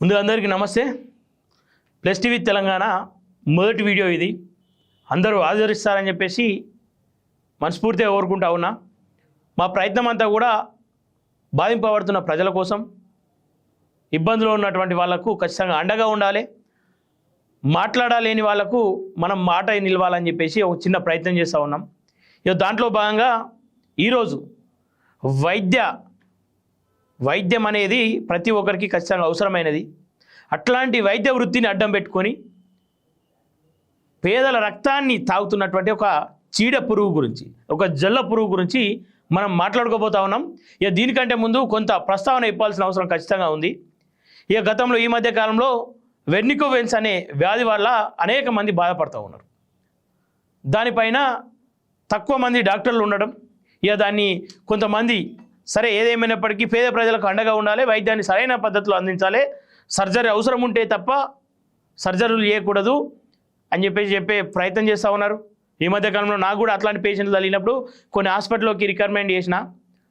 ముందు అందరికీ నమస్తే. ప్లస్ టీవీ తెలంగాణ మొదటి వీడియో ఇది. అందరూ ఆదరిస్తారని చెప్పేసి మనస్ఫూర్తిగా కోరుకుంటా ఉన్నా. మా ప్రయత్నం అంతా కూడా బాధింపబడుతున్న ప్రజల కోసం ఇబ్బందులు ఉన్నటువంటి వాళ్ళకు ఖచ్చితంగా అండగా ఉండాలి. మాట్లాడలేని వాళ్ళకు మనం మాట నిలవాలని చెప్పేసి ఒక చిన్న ప్రయత్నం చేస్తూ ఉన్నాం. ఇక దాంట్లో భాగంగా ఈరోజు వైద్య వైద్యం అనేది ప్రతి ఒక్కరికి ఖచ్చితంగా అవసరమైనది. అట్లాంటి వైద్య వృత్తిని అడ్డం పెట్టుకొని పేదల రక్తాన్ని తాగుతున్నటువంటి ఒక చీడ పురుగు గురించి ఒక జల్ల పురుగు గురించి మనం మాట్లాడుకోబోతా ఉన్నాం. ఇక దీనికంటే ముందు కొంత ప్రస్తావన ఇవ్వాల్సిన అవసరం ఖచ్చితంగా ఉంది. ఇక గతంలో ఈ మధ్య కాలంలో వెర్నికోవెన్స్ అనే వ్యాధి వల్ల అనేక మంది బాధపడుతూ ఉన్నారు. దానిపైన తక్కువ మంది డాక్టర్లు ఉండడం ఇక దాన్ని కొంతమంది సరే ఏదేమైనప్పటికీ పేద ప్రజలకు అండగా ఉండాలి వైద్యాన్ని సరైన పద్ధతిలో అందించాలి. సర్జరీ అవసరం ఉంటే తప్ప సర్జరీలు చేయకూడదు అని చెప్పేసి చెప్పే ప్రయత్నం చేస్తూ ఉన్నారు. ఈ మధ్య కాలంలో నాకు కూడా అట్లాంటి పేషెంట్లు తగిలినప్పుడు కొన్ని హాస్పిటల్లోకి రికమెండ్ చేసిన.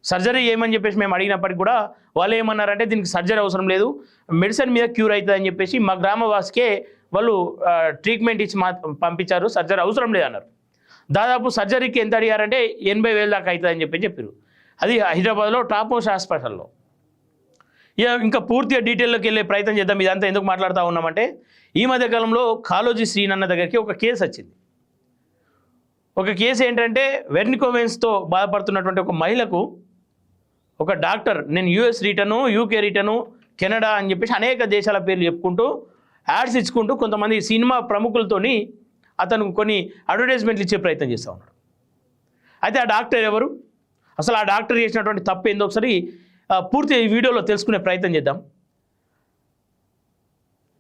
సర్జరీ చేయమని చెప్పేసి మేము అడిగినప్పటికీ కూడా వాళ్ళు ఏమన్నారంటే దీనికి సర్జరీ అవసరం లేదు మెడిసిన్ మీద క్యూర్ అవుతుంది అని చెప్పేసి మా గ్రామవాసికే వాళ్ళు ట్రీట్మెంట్ ఇచ్చి మా పంపించారు. సర్జరీ అవసరం లేదన్నారు. దాదాపు సర్జరీకి ఎంత అడిగారంటే ఎనభై వేలు దాకా అవుతుందని చెప్పి చెప్పారు అది హైదరాబాద్లో టాప్ మోస్ట్ హాస్పిటల్లో. ఇక ఇంకా పూర్తిగా డీటెయిల్లోకి వెళ్ళే ప్రయత్నం చేద్దాం. ఇదంతా ఎందుకు మాట్లాడుతూ ఉన్నామంటే ఈ మధ్యకాలంలో కాలోజీ శ్రీనన్న దగ్గరికి ఒక కేసు వచ్చింది. ఒక కేసు ఏంటంటే వెర్నికోవెన్స్తో బాధపడుతున్నటువంటి ఒక మహిళకు ఒక డాక్టర్ నేను US return UK return Canada అని చెప్పేసి అనేక దేశాల పేర్లు చెప్పుకుంటూ యాడ్స్ ఇచ్చుకుంటూ కొంతమంది సినిమా ప్రముఖులతోని అతను కొన్ని అడ్వర్టైజ్మెంట్లు ఇచ్చే ప్రయత్నం చేస్తూ ఉన్నాడు. అయితే ఆ డాక్టర్ ఎవరు? అసలు ఆ డాక్టర్ చేసినటువంటి తప్పు ఏందో ఒకసారి పూర్తి ఈ వీడియోలో తెలుసుకునే ప్రయత్నం చేద్దాం.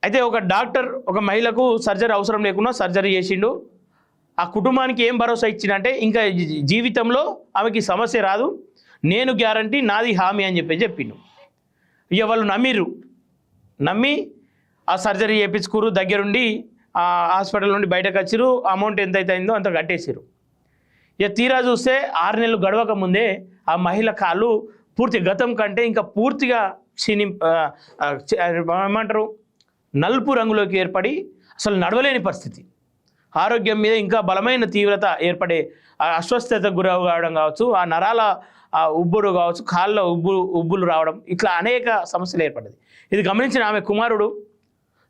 అయితే ఒక డాక్టర్ ఒక మహిళకు సర్జరీ అవసరం లేకుండా సర్జరీ చేసిండు. ఆ కుటుంబానికి ఏం భరోసా ఇచ్చిందంటే ఇంకా జీవితంలో ఆమెకి సమస్య రాదు నేను గ్యారంటీ నాది హామీ అని చెప్పి చెప్పిండు. ఇక వాళ్ళు నమ్మిర్రు. నమ్మి ఆ సర్జరీ చేయించుకురు దగ్గరుండి ఆ హాస్పిటల్ నుండి బయటకు వచ్చిరు అమౌంట్ ఎంత అయితే అయిందో అంత కట్టేసిరు ఇక తీరా చూస్తే ఆరు నెలలు గడవక ముందే ఆ మహిళ కాళ్ళు పూర్తి గతం కంటే ఇంకా పూర్తిగా క్షీణి ఏమంటారు? నలుపు రంగులోకి ఏర్పడి అసలు నడవలేని పరిస్థితి. ఆరోగ్యం మీద ఇంకా బలమైన తీవ్రత ఏర్పడే ఆ అస్వస్థతకు గురి కావడం కావచ్చు ఆ నరాల ఆ కావచ్చు కాళ్ళ ఉబ్బు ఉబ్బులు రావడం ఇట్లా అనేక సమస్యలు ఏర్పడ్డది. ఇది గమనించిన ఆమె కుమారుడు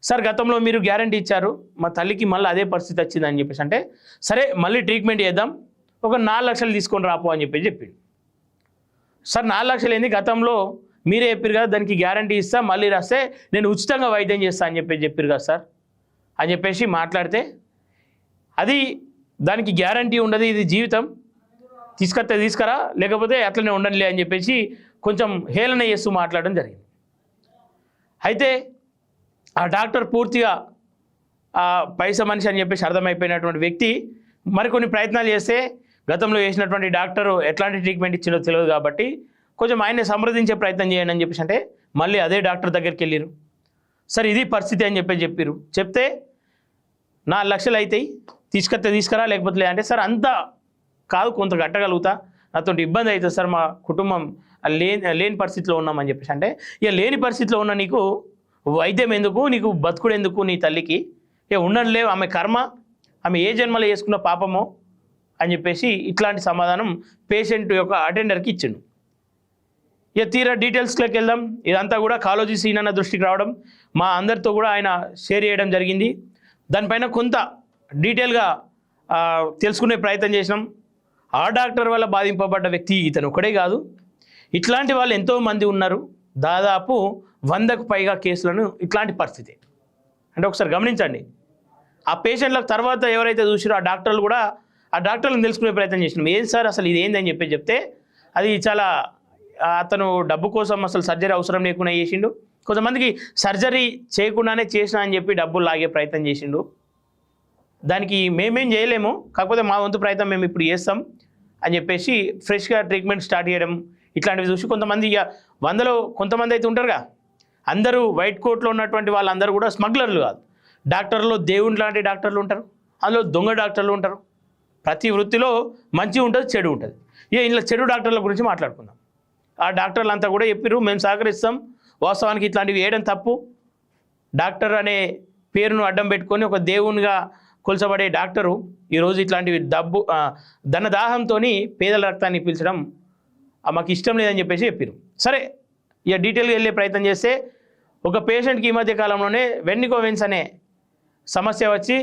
సార్ గతంలో మీరు గ్యారంటీ ఇచ్చారు మా తల్లికి మళ్ళీ అదే పరిస్థితి వచ్చిందని చెప్పేసి అంటే సరే మళ్ళీ ట్రీట్మెంట్ చేద్దాం ఒక నాలుగు లక్షలు తీసుకొని రాపో అని చెప్పి చెప్పిండు. సార్ నాలుగు లక్షలు ఏంది? గతంలో మీరే చెప్పారు కదా దానికి గ్యారంటీ ఇస్తా మళ్ళీ రాస్తే నేను ఉచితంగా వైద్యం చేస్తా అని చెప్పి చెప్పారు కదా సార్. అని చెప్పేసి మాట్లాడితే అది దానికి గ్యారంటీ ఉండదు ఇది జీవితం. తీసుకొస్తే తీసుకురా లేకపోతే అట్లనే ఉండండిలే అని చెప్పేసి కొంచెం హేళన చేస్తూ మాట్లాడడం జరిగింది. అయితే ఆ డాక్టర్ పూర్తిగా ఆ పైస మనిషి అని చెప్పేసి అర్థమైపోయినటువంటి వ్యక్తి మరికొన్ని ప్రయత్నాలు చేస్తే గతంలో చేసినటువంటి డాక్టర్ ఎట్లాంటి ట్రీట్మెంట్ ఇచ్చిందో తెలియదు కాబట్టి కొంచెం ఆయన్ని సంప్రదించే ప్రయత్నం చేయండి అని చెప్పేసి అంటే మళ్ళీ అదే డాక్టర్ దగ్గరికి వెళ్ళారు. సరే ఇది పరిస్థితి అని చెప్పి చెప్పారు. చెప్తే నాలుగు లక్షలు అవుతాయి తీసుకొస్తే తీసుకురా లేకపోతే లేదంటే సార్ అంతా కాదు కొంత కట్టగలుగుతా. నాతో ఇబ్బంది అవుతుంది సార్ మా కుటుంబం లేని లేని పరిస్థితిలో ఉన్నామని చెప్పేసి అంటే ఇక లేని పరిస్థితిలో ఉన్న నీకు వైద్యం ఎందుకు నీకు బతుకుడు ఎందుకు నీ తల్లికి? ఇక లేవు ఆమె కర్మ ఆమె ఏ జన్మలో చేసుకున్న పాపమో అని చెప్పేసి ఇట్లాంటి సమాధానం పేషెంట్ యొక్క అటెండర్కి ఇచ్చిండు. ఇక తీరా డీటెయిల్స్లోకి వెళ్దాం. ఇదంతా కూడా కాలోజీ సీన్ అన్న దృష్టికి రావడం మా అందరితో కూడా ఆయన షేర్ చేయడం జరిగింది. దానిపైన కొంత డీటెయిల్గా తెలుసుకునే ప్రయత్నం చేసినాం. ఆ డాక్టర్ వల్ల బాధింపబడ్డ వ్యక్తి ఇతను ఒకడే కాదు. ఇట్లాంటి వాళ్ళు ఎంతోమంది ఉన్నారు. దాదాపు వందకు పైగా కేసులను ఇట్లాంటి పరిస్థితి. అంటే ఒకసారి గమనించండి. ఆ పేషెంట్లకు తర్వాత ఎవరైతే చూసారో ఆ డాక్టర్లు కూడా ఆ డాక్టర్లను తెలుసుకునే ప్రయత్నం చేసినాం. ఏం సార్ అసలు ఇది ఏందని చెప్పి చెప్తే అది చాలా అతను డబ్బు కోసం అసలు సర్జరీ అవసరం లేకుండా చేసిండు. కొంతమందికి సర్జరీ చేయకుండానే చేసిన అని చెప్పి డబ్బులు లాగే ప్రయత్నం చేసిండు. దానికి మేమేం చేయలేము. కాకపోతే మా వంతు ప్రయత్నం మేము ఇప్పుడు చేస్తాం అని చెప్పేసి ఫ్రెష్గా ట్రీట్మెంట్ స్టార్ట్ చేయడం ఇట్లాంటివి చూసి కొంతమంది ఇక వందలో కొంతమంది అయితే ఉంటారుగా. అందరూ వైట్ కోట్లో ఉన్నటువంటి వాళ్ళందరూ కూడా స్మగ్లర్లు కాదు. డాక్టర్లో దేవుని లాంటి డాక్టర్లు ఉంటారు. అందులో దొంగ డాక్టర్లు ఉంటారు. ప్రతి వృత్తిలో మంచి ఉంటుంది చెడు ఉంటుంది. ఇక ఇంట్లో చెడు డాక్టర్ల గురించి మాట్లాడుకుందాం. ఆ డాక్టర్లు అంతా కూడా చెప్పారు మేము సహకరిస్తాం. వాస్తవానికి ఇట్లాంటివి వేయడం తప్పు. డాక్టర్ అనే పేరును అడ్డం పెట్టుకొని ఒక దేవునిగా కొలచబడే డాక్టరు ఈరోజు ఇట్లాంటివి డబ్బు ధనదాహంతో పేదల రక్తాన్ని పీల్చడం మాకు ఇష్టం లేదని చెప్పేసి చెప్పారు సరే ఇక డీటెయిల్గా వెళ్ళే ప్రయత్నం చేస్తే ఒక పేషెంట్కి ఈ మధ్య కాలంలోనే వెన్నికోవెన్స్ అనే సమస్య వచ్చి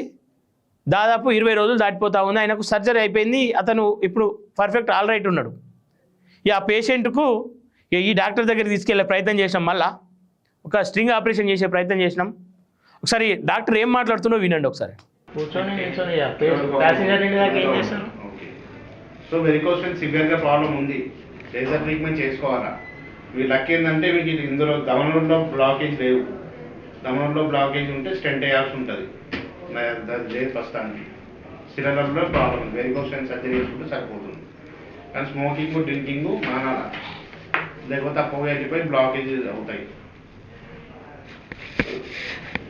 దాదాపు ఇరవై రోజులు దాటిపోతా ఉంది. ఆయనకు సర్జరీ అయిపోయింది. అతను ఇప్పుడు పర్ఫెక్ట్ ఆల్ రైట్ ఉన్నాడు. ఇక ఆ పేషెంట్కు ఇక ఈ డాక్టర్ దగ్గరికి తీసుకెళ్ళే ప్రయత్నం చేసినాం. మళ్ళా ఒక స్ట్రింగ్ ఆపరేషన్ చేసే ప్రయత్నం చేసినాం. ఒకసారి డాక్టర్ ఏం మాట్లాడుతుందో వినండి ఒకసారి. కూర్చొని నిల్చొని ప్యాసింజర్ దాకా ఏం చేస్తారు ఓకే. సో వెరికోషన్ సివియర్గా ప్రాబ్లం ఉంది. లేజర్ ట్రీట్మెంట్ చేసుకోవాలా? మీ లక్ ఏంటంటే మీకు ఇది ఇందులో దమనంలో బ్లాకేజ్ లేవు. దమనంలో బ్లాకేజ్ ఉంటే స్టెంట్ వేయాల్సి ఉంటుంది. లేదు ప్రస్తుతానికి. సిరలలో ప్రాబ్లం వెరికోషన్ సర్జరీ చేసుకుంటే సరిపోతుంది. కానీ స్మోకింగ్ డ్రింకింగ్ మానాల. లేకపోతే పొగ వెళ్ళిపోయి బ్లాకేజ్ అవుతాయి.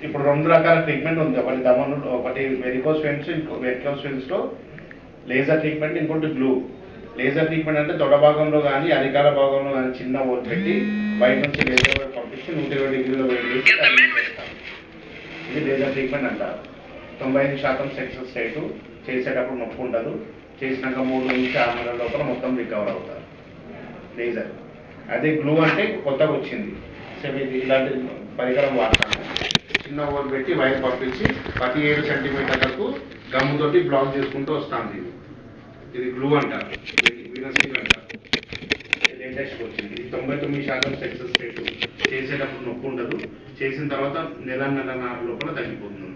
ఇప్పుడు రెండు రకాల ట్రీట్మెంట్ ఉంది. ఒకటి దమన్ ఒకటి వెరికోస్ వెన్స్ ఇంకో వెరికోస్ వెన్స్లో లేజర్ ట్రీట్మెంట్ ఇంకోటి గ్లూ లేజర్ ట్రీట్మెంట్ అంటే తొడ భాగంలో కానీ అధికార భాగంలో కానీ చిన్న ఓట్ పెట్టి బయట నుంచి లేజర్ పంపించి నూట ఇరవై డిగ్రీల చేసి చేస్తాం. ఇది లేజర్ ట్రీట్మెంట్ అంటారు. తొంభై ఐదు శాతం సక్సెస్ రేటు చేసేటప్పుడు నొప్పి ఉండదు. చేసినాక మూడు నుంచి ఆరు నెలల లోపల మొత్తం రికవర్ అవుతారు. లేజర్ అదే గ్లూ అంటే కొత్తగా వచ్చింది. సేమ్ ఇది ఇలాంటి పరికరం వాడతాము. చిన్న ఓవర్ పెట్టి వైర్ పంపించి ప్రతి ఏడు సెంటీమీటర్లకు గమ్ముతోటి బ్లాక్ చేసుకుంటూ వస్తుంది ఇది. ఇది గ్లూ అంటారు వినసీల్ అంటారు లేటెస్ట్ వచ్చింది. ఇది తొంభై తొమ్మిది శాతం సక్సెస్ రేటు చేసేటప్పుడు నొప్పి ఉండదు. చేసిన తర్వాత నెల నెలన్నర లోపల తగ్గిపోతుంది.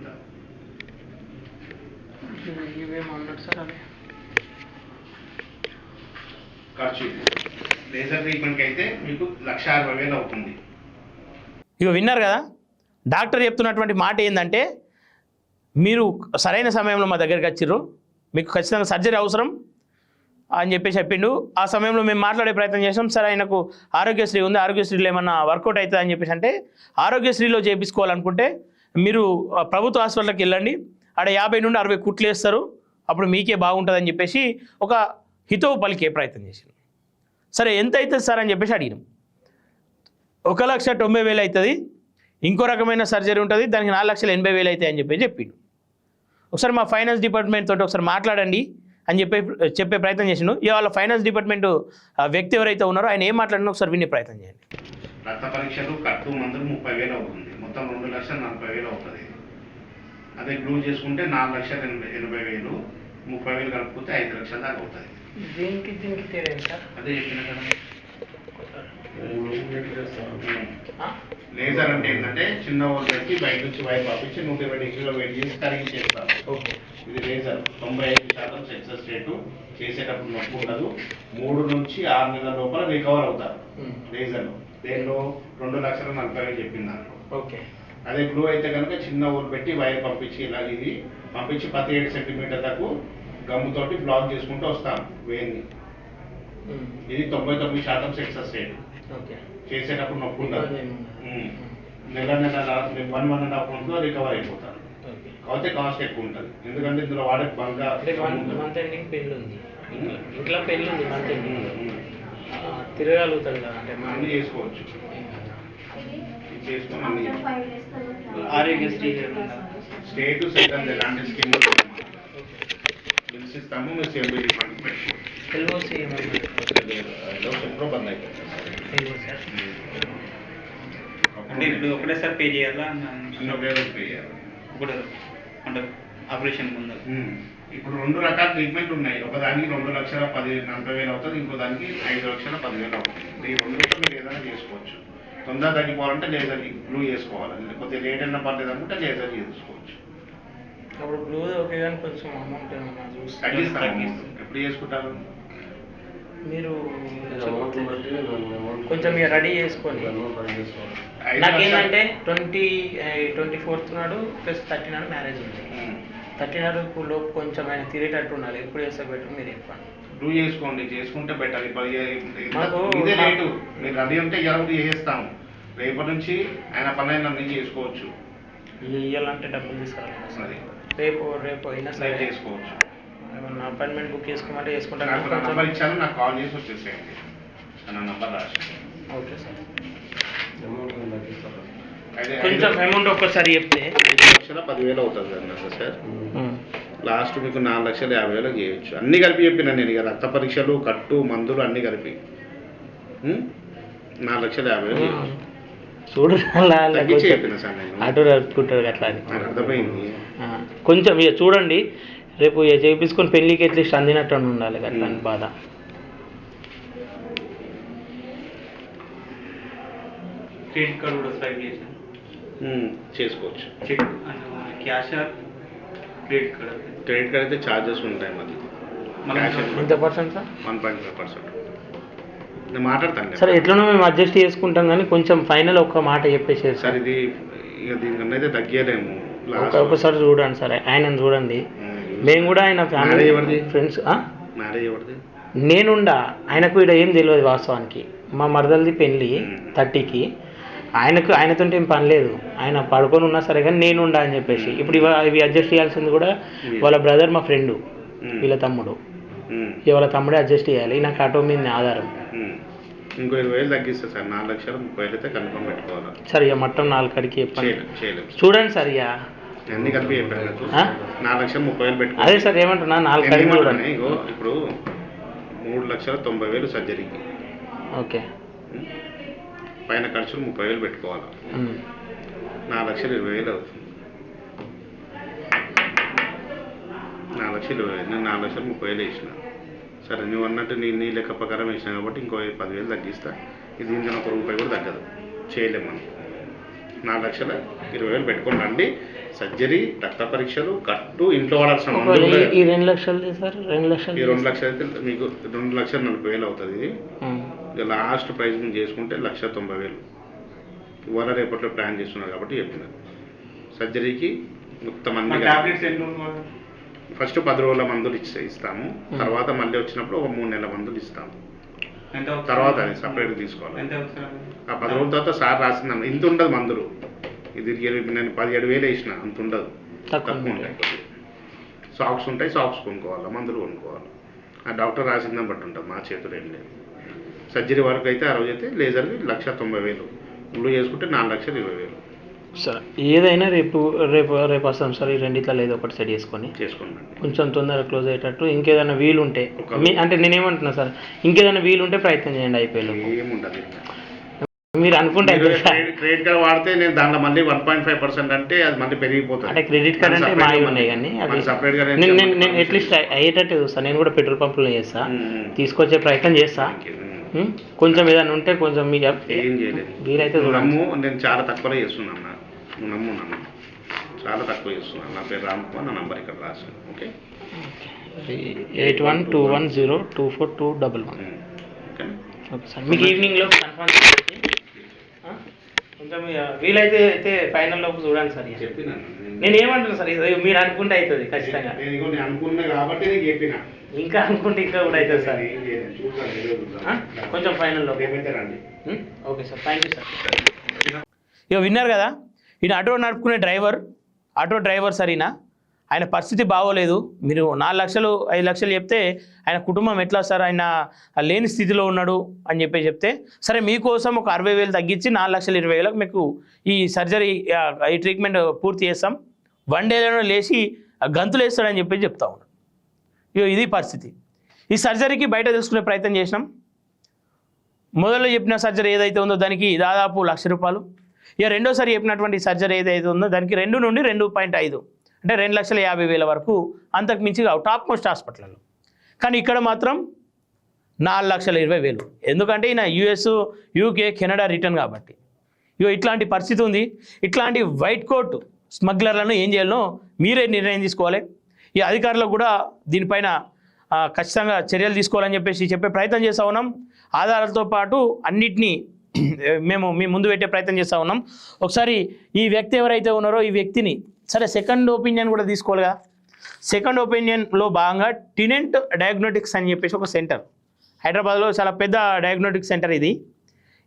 అంతా ఖర్చు. లేజర్ ట్రీట్మెంట్కి అయితే మీకు లక్ష అరవై వేలు అవుతుంది. ఇక విన్నారు కదా? డాక్టర్ చెప్తున్నటువంటి మాట ఏంటంటే మీరు సరైన సమయంలో మా దగ్గరికి వచ్చిర్రు మీకు ఖచ్చితంగా సర్జరీ అవసరం అని చెప్పేసి చెప్పిండు. ఆ సమయంలో మేము మాట్లాడే ప్రయత్నం చేసాం సరే ఆయనకు ఆరోగ్యశ్రీ ఉంది ఆరోగ్యశ్రీలో ఏమన్నా వర్కౌట్ అవుతుంది? అని చెప్పేసి అంటే ఆరోగ్యశ్రీలో చేయించుకోవాలనుకుంటే మీరు ప్రభుత్వ హాస్పిటల్కి వెళ్ళండి. ఆడ యాభై నుండి అరవై కుట్లు వేస్తారు. అప్పుడు మీకే బాగుంటుందని చెప్పేసి ఒక హితవు పలికే ప్రయత్నం చేసిండు. సరే ఎంత అవుతుంది సార్ అని చెప్పేసి అడిగినాం. ఒక లక్ష తొంభై వేలు అవుతుంది. ఇంకో రకమైన సర్జరీ ఉంటుంది. దానికి నాలుగు లక్షల ఎనభై వేలు అవుతాయి అని చెప్పి చెప్పిండు. ఒకసారి మా ఫైనాన్స్ డిపార్ట్మెంట్ తోటి ఒకసారి మాట్లాడండి అని చెప్పే చెప్పే ప్రయత్నం చేసిండు. ఇవాళ ఫైనాన్స్ డిపార్ట్మెంట్ వ్యక్తి ఎవరైతే ఉన్నారో ఆయన ఏం మాట్లాడినా ఒకసారి వినే ప్రయత్నం చేయండి. రక్త పరీక్షలు కట్టు మందులు ముప్పై వేలు అవుతుంది. మొత్తం రెండు లక్షల నలభై వేలు అవుతుంది. అదే గ్లూ చేసుకుంటే నాలుగు లక్షల ఎనభై ఎనభై వేలు ముప్పై వేలు కలుపుకుంటే ఐదు లక్షల దాకా అవుతుంది. దీనికి దీనికి తేడా సార్? అదే చెప్పిన కదా. లేజర్ అంటే ఏంటంటే చిన్న పెట్టి బయట నుంచి వైర్ పంపించి నూట ఇరవై డిగ్రీలో వెయిట్ చేసి కరిగించేస్తారు ఓకే. ఇది లేజర్. తొంభై ఐదు శాతం సక్సెస్ రేటు చేసేటప్పుడు నొప్పి ఉండదు. మూడు నుంచి ఆరు నెలల లోపల రికవర్ అవుతారు లేజర్లో. దేనిలో? రెండు లక్షల నలభై వేలు చెప్పింది దాంట్లో. ఓకే. అదే గ్లూ అయితే కనుక చిన్న ఊరు పెట్టి వైర్ పంపించి ఇలా ఇది పంపించి ప్రతి ఏడు సెంటీమీటర్ దాకా గమ్ముతోటి బ్లాక్ చేసుకుంటూ వస్తాం వేన్ని ఇది తొంభై తొమ్మిది శాతం సక్సెస్ రేట్ ఓకే. చేసేటప్పుడు నొప్పి ఉండదు. ఉమ్. నెల నెల వన్ వన్ అండ్ హాఫ్ మంత్లో రికవర్ అయిపోతారు కాకపోతే కాస్ట్ ఎక్కువ ఉంటుంది. ఎందుకంటే ఇందులో వాడే బంగా మంత్ ఎండింగ్ పెళ్ళి ఉంది. ఇంట్లో- ఇంట్లో పెళ్ళి ఉంది మంత్ ఎండింగ్. తిరగలుగుతాడు అంటే అన్ని చేసుకోవచ్చు. చేసుకొని అన్ని. ఆరోగ్యశ్రీ స్టేట్ సెంట్రల్ ఎలాంటి స్కీమ్ బిల్స్ ఇస్తాము మీరు సేవింగ్ ఫండ్ ఎల్ఓసి ఎప్పుడో బంద్ అయిపోతుంది అంటే ఇప్పుడు ఒకటేసారి పే చేయాలా? చిన్న పేరు పే చేయాలి. ఒకటే అంటే ఆపరేషన్ ముందు. ఇప్పుడు రెండు రకాల ట్రీట్మెంట్ ఉన్నాయి. ఒక దానికి రెండు లక్షల పది నలభై వేలు అవుతుంది. ఇంకో దానికి ఐదు లక్షల పదివేలు అవుతుంది. ఈ రెండుతో మీరు ఏదైనా చేసుకోవచ్చు. తొందర తగ్గిపోవాలంటే లేజర్ గ్లూ చేసుకోవాలి. లేకపోతే లేట్ అయినా పర్లేదు అనుకుంటే లేజర్ చేసుకోవచ్చు. అప్పుడు బ్లూ ఓకే కానీ కొంచెం అమౌంట్ ఏమన్నా చూస్తే తగ్గిస్తాం. తగ్గిస్తాం. ఎప్పుడు చేసుకుంటారు? మీరు కొంచెం ఇక రెడీ చేసుకోండి నాకేంటంటే ట్వంటీ ట్వంటీ ఫోర్త్ నాడు ప్లస్ థర్టీ నాడు మ్యారేజ్ ఉంది. థర్టీ నాడు లోపు కొంచెం ఆయన తిరిగేటట్టు ఉండాలి. ఎప్పుడు చేస్తే బెటర్ మీరు చెప్పండి. గ్లూ చేసుకోండి చేసుకుంటే బెటర్ ఇదే రేటు మీరు రెడీ ఉంటే ఎలా చేసేస్తాము. రేపటి నుంచి ఆయన పని అయిన అన్ని చేసుకోవచ్చు. ఇవ్వాలంటే డబ్బులు తీసుకురావాలి అది. రేపు రేపు అయినా సరే సరే. చేసుకోవచ్చు. ఏమన్నా అపాయింట్మెంట్ బుక్ చేసుకోమంటే చేసుకుంటాను. నాకు నా నంబర్ ఇచ్చాను నాకు కాల్ చేసి వచ్చేసేయండి. నా నంబర్ రాసి. Okay sir. కొంచెం అమౌంట్ ఒక్కసారి చెప్తే. ఐదు లక్షల పదివేలు అవుతుంది అన్న సార్. లాస్ట్ మీకు నాలుగు లక్షల యాభై వేలకు చేయొచ్చు. అన్నీ కలిపి చెప్పిన నేను ఇక రక్త పరీక్షలు కట్టు మందులు అన్నీ కలిపి? నాలుగు లక్షల యాభై వేలు. చూడు తగ్గించి చెప్పిన సార్ నేను. నడుపుకుంటారు అట్లా అని. నాకు అర్థమైంది. కొంచెం ఇక చూడండి రేపు ఇక చేపించుకొని పెళ్ళికి అట్లీస్ట్ అందినట్టు అని ఉండాలి అట్లా అని బాధ. క్రెడిట్ కార్డ్ కూడా స్వైప్ చేసాను? ఉం, చేసుకోవచ్చు. Cheque cash credit card credit card అయితే ఛార్జెస్ ఉంటాయి ఇంకా- ఎంత percent sir? One point five percent. నేను మాట్లాడతాను సరే ఎట్లనో మేము అడ్జస్ట్ చేసుకుంటాం కానీ కొంచెం ఫైనల్ ఒక్క మాట చెప్పేసేది సార్ ఇది ఇక దీనికన్నా అయితే తగ్గలేము. ఒక ఒకసారి చూడండి సరే ఆయనను చూడండి. మేము. కూడా ఆయన ఫ్యామిలీ? ఫ్రెండ్స్ మ్యారేజ్ ఎవరిది? నేనుండా. ఆయనకు ఇక్కడ ఏం తెలియదు వాస్తవానికి. మా మరదలది పెళ్ళి. థర్టీకి. ఆయనకు ఆయనతో ఏం పని లేదు. ఆయన పడుకొని ఉన్నా సరే కానీ నేనుండా అని చెప్పేసి. ఇప్పుడు ఇవ ఇవి అడ్జస్ట్ చేయాల్సింది కూడా వాళ్ళ బ్రదర్ మా ఫ్రెండ్. వీళ్ళ తమ్ముడు. వాళ్ళ తమ్ముడే అడ్జస్ట్ చేయాలి. నాకు ఆటో మీద ఆధారం. ఇంకో ఇరవై వేలు తగ్గిస్తా సార్. నాలుగు లక్షలు ముప్పై వేలు అయితే కన్ఫర్మ్ పెట్టుకోవాలి? సరే ఇక మొత్తం నాలుగు కడికి చెప్పండి. చూడండి సార్ ఇక. అన్ని కలిపి చెప్పాను? నాలుగు లక్షలు ముప్పై వేలు పెట్టుకో. అదే సార్ ఏమంటున్నా? నాలుగు నేను కడికి చూడండి. ఇప్పుడు మూడు లక్షల తొంభై వేలు సర్జరీకి. ఓకే. పైన ఖర్చులు ముప్పై వేలు పెట్టుకోవాలి. నాలుగు లక్షలు ఇరవై వేలు అవుతుంది. నాలుగు లక్షలు ఇరవై వేలు. నేను నాలుగు లక్షలు ముప్పై వేలు వేసిన. సరే నువ్వు అన్నట్టు నీ నీ లెక్క ప్రకారం వేసిన కాబట్టి ఇంకో పదివేలు తగ్గిస్తా. ఇది దీని ఒక రూపాయి కూడా తగ్గదు. చేయలేము మనం. నాలుగు లక్షల ఇరవై వేలు పెట్టుకోండి రండి. సర్జరీ రక్త పరీక్షలు కట్టు ఇంట్లో వాడాల్సిన ఈ-. రెండు లక్షలు రెండు లక్షలు ఈ రెండు లక్షలు అయితే మీకు రెండు లక్షల నలభై వేలు అవుతుంది. ఇది. ఇక లాస్ట్ ప్రైస్ మీరు చేసుకుంటే లక్ష తొంభై వేలు. ఇవాళ రేపట్లో ప్లాన్ చేస్తున్నారు కాబట్టి చెప్పిన సర్జరీకి మొత్తం అన్ని? ఫస్ట్ పది రోజుల మందులు ఇచ్చే ఇస్తాము. తర్వాత మళ్ళీ వచ్చినప్పుడు ఒక మూడు నెలల మందులు ఇస్తాము? తర్వాత అది సపరేట్ తీసుకోవాలి? ఆ పది రోజుల తర్వాత సార్ రాసిందన్న ఇంత ఉండదు మందులు. ఇది ఇరవై- నేను పదిహేడు వేలు వేసిన అంత ఉండదు. తక్కువ ఉంటాయి. సాక్స్ ఉంటాయి సాక్స్ కొనుక్కోవాలి మందులు కొనుక్కోవాలి. ఆ డాక్టర్ రాసిందని బట్టి ఉంటుంది మా చేతులు ఏం లేదు. సర్జరీ వరకు అయితే ఆ రోజు అయితే లేజర్కి లక్ష తొంభై వేలు. బ్లూ చేసుకుంటే నాలుగు లక్షలు ఇరవై వేలు. సరే ఏదైనా రేపు రేపు రేపు వస్తాం సార్ ఈ రెండిట్లో ఏదో ఒకటి సెట్ చేసుకొని. చేసుకోండి. కొంచెం తొందరగా క్లోజ్ అయ్యేటట్టు ఇంకేదైనా వీలు ఉంటే మీ అంటే నేనేమంటున్నా సార్ ఇంకేదైనా వీలు ఉంటే ప్రయత్నం చేయండి అయిపోయి ఏముండదు మీరు అనుకుంటే సార్. క్రెడిట్ కార్డ్ వాడితే నేను దాంట్లో మళ్ళీ వన్ పాయింట్ ఫైవ్ పర్సెంట్ అంటే అది మళ్ళీ పెరిగిపోతుంది. అంటే క్రెడిట్ కార్డ్ అంటే మావి separate ఉన్నాయి కానీ అవి separate గా నేను అట్లీస్ట్ అయ్యేటట్టు చూస్తాను నేను కూడా పెట్రోల్ పంపులో చేస్తా. తీసుకొచ్చే ప్రయత్నం చేస్తా. ఉమ్. ఉం? కొంచెం ఏదైనా ఉంటే కొంచెం మీకు ఏం చేయలేదు. వీలైతే నమ్ము నేను చాలా తక్కువలో చేస్తున్నాను అన్న. నువ్వు నమ్ము నన్ను. చాలా తక్కువ చేస్తున్నాను నా పేరు రామ్ కుమార్ నా నంబర్ ఇక్కడ రాశాను. Okay? Eight one two one zero two four two double one. Okay? Sir మీకు ఈవినింగ్లో కన్ఫర్మ్? కొంచెం వీలైతే అయితే ఫైనల్ లోపు చూడండి సార్. చెప్పినాను నేను ఏమంటున్నా సార్ ఇది మీరు అనుకుంటే అవుతుంది ఖచ్చితంగా. నేను నేను అనుకున్నా కాబట్టి నీకు చెప్పిన. ఇంకా అనుకుంటే ఇంకా కూడా అవుతుంది సార్? కొంచెం ఫైనల్లో okay sir thank you sir. ఇక విన్నారు కదా? ఈయన ఆటో నడుపుకునే డ్రైవర్ ఆటో డ్రైవర్ సార్ ఈయన. ఆయన పరిస్థితి బాగోలేదు. మీరు నాలుగు లక్షలు ఐదు లక్షలు చెప్తే ఆయన కుటుంబం ఎట్లా సార్? ఆయన లేని స్థితిలో ఉన్నాడు అని చెప్పి చెప్తే సరే మీకోసం ఒక అరవై వేలు తగ్గించి నాలుగు లక్షలు ఇరవై వేలకు మీకు ఈ సర్జరీ ఈ ట్రీట్మెంట్ పూర్తి చేస్తాం. వన్ డేలోనే లేచి ఆ గంతులు వేస్తాడని చెప్పి చెప్తా ఉన్నాడు. ఇది పరిస్థితి. ఈ సర్జరీకి బయట తెలుసుకునే ప్రయత్నం చేసినాం. మొదలు చెప్పిన సర్జరీ ఏదైతే ఉందో దానికి దాదాపు లక్ష రూపాయలు. ఇక రెండోసారి చెప్పినటువంటి సర్జరీ ఏదైతే ఉందో దానికి రెండు నుండి రెండు పాయింట్ ఐదు. అంటే రెండు లక్షల యాభై వేల వరకు అంతకు మించి కావు టాప్ మోస్ట్ హాస్పిటల్లో కానీ ఇక్కడ మాత్రం నాలుగు లక్షల ఇరవై వేలు. ఎందుకంటే ఈయన యుఎస్ యూకే కెనడా రిటర్న్ కాబట్టి. ఇగో ఇట్లాంటి పరిస్థితి ఉంది. ఇట్లాంటి వైట్ కోట్ స్మగ్లర్లను ఏం చేయాలనో మీరే నిర్ణయం తీసుకోవాలి. ఈ అధికారులు కూడా దీనిపైన ఖచ్చితంగా చర్యలు తీసుకోవాలని చెప్పేసి చెప్పే ప్రయత్నం చేస్తూ ఉన్నాం. ఆధారాలతో పాటు అన్నిటినీ మేము మీ ముందు పెట్టే ప్రయత్నం చేస్తూ ఉన్నాం. ఒకసారి ఈ వ్యక్తి ఎవరైతే ఉన్నారో ఈ వ్యక్తిని సరే సెకండ్ ఒపీనియన్ కూడా తీసుకోవాలిగా. సెకండ్ ఒపీనియన్లో భాగంగా టినెంట్ డయాగ్నోటిక్స్ అని చెప్పేసి ఒక సెంటర్ హైదరాబాద్లో చాలా పెద్ద డయాగ్నోటిక్ సెంటర్ ఇది.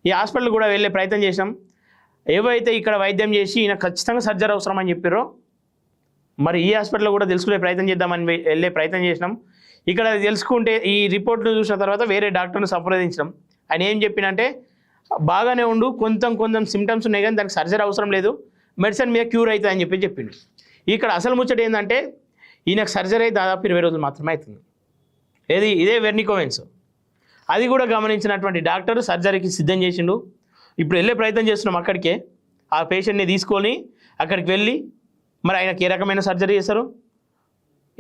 ఈ హాస్పిటల్ కూడా వెళ్ళే ప్రయత్నం చేసినాం ఏవైతే ఇక్కడ వైద్యం చేసి ఈయన ఖచ్చితంగా సర్జరీ అవసరం అని చెప్పారో మరి ఈ హాస్పిటల్లో కూడా తెలుసుకునే ప్రయత్నం చేద్దామని వెళ్ళే ప్రయత్నం చేసినాం. ఇక్కడ తెలుసుకుంటే ఈ రిపోర్ట్ను చూసిన తర్వాత వేరే డాక్టర్ను సంప్రదించడం ఆయన ఏం చెప్పినంటే బాగానే ఉండు కొంచెం కొంచెం సిమ్టమ్స్ ఉన్నాయి కానీ దానికి సర్జరీ అవసరం లేదు. మెడిసిన్ మీద క్యూర్ అవుతుంది అని చెప్పి చెప్పిండు. ఇక్కడ అసలు ముచ్చట ఏంటంటే ఈయనకు సర్జరీ అయి దాదాపు ఇరవై రోజులు మాత్రమే అవుతుంది. ఏది ఇదే వెర్నికోవెన్స్. అది కూడా గమనించినటువంటి డాక్టర్ సర్జరీకి సిద్ధం చేసిండు. ఇప్పుడు వెళ్ళే ప్రయత్నం చేస్తున్నాం అక్కడికే. ఆ పేషెంట్ని తీసుకొని అక్కడికి వెళ్ళి మరి ఆయనకి ఏ రకమైన సర్జరీ చేస్తారు?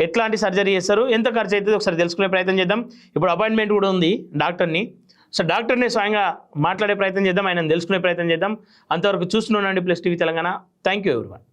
ఎట్లాంటి సర్జరీ చేస్తారు? ఎంత ఖర్చు అవుతుంది? ఒకసారి తెలుసుకునే ప్రయత్నం చేద్దాం. ఇప్పుడు అపాయింట్మెంట్ కూడా ఉంది డాక్టర్ని. సో డాక్టర్ని స్వయంగా మాట్లాడే ప్రయత్నం చేద్దాం ఆయన తెలుసుకునే ప్రయత్నం చేద్దాం. అంతవరకు చూస్తున్నానండి plus TV Telangana. Thank you everyone